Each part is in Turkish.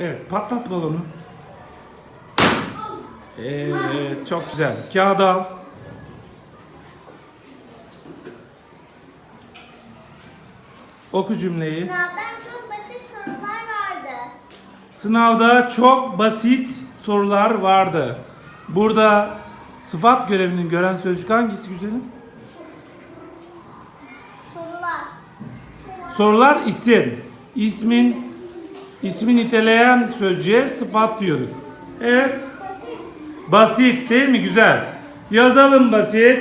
Evet patlat balonu. Evet çok güzel. Kağıdı al. Oku cümleyi. Sınavdan çok basit sorular vardı. Sınavda çok basit sorular vardı. Burada sıfat görevini gören sözcük hangisi güzelim? Sorular. Sorular isim. İsmin ismi niteleyen sözcüğe sıfat diyorduk. Evet. Basit. Basit değil mi? Güzel. Yazalım basit.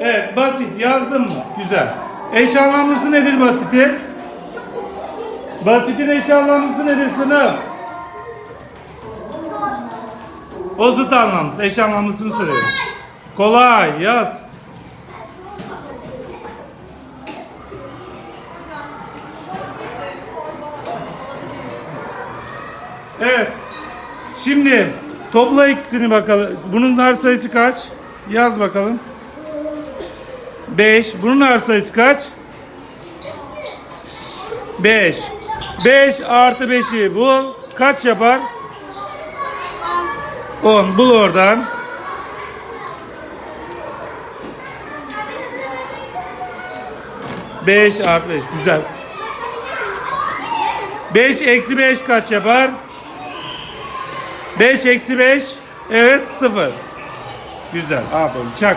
Evet basit yazdın mı? Güzel. Eş anlamlısı nedir basitin? Basitin eş anlamlısı nedir sınıf? O zıt anlamlısı. Eş anlamlısını söylüyorum. Kolay yaz. Evet. Şimdi topla ikisini bakalım. Bunun harf sayısı kaç? Yaz bakalım. 5. Bunun harf sayısı kaç? 5. 5 artı 5'i bul. Kaç yapar? 10. Bul oradan. Beş artı beş. Güzel. Beş eksi beş kaç yapar? Beş eksi beş. Evet sıfır. Güzel. Aferin. Çak.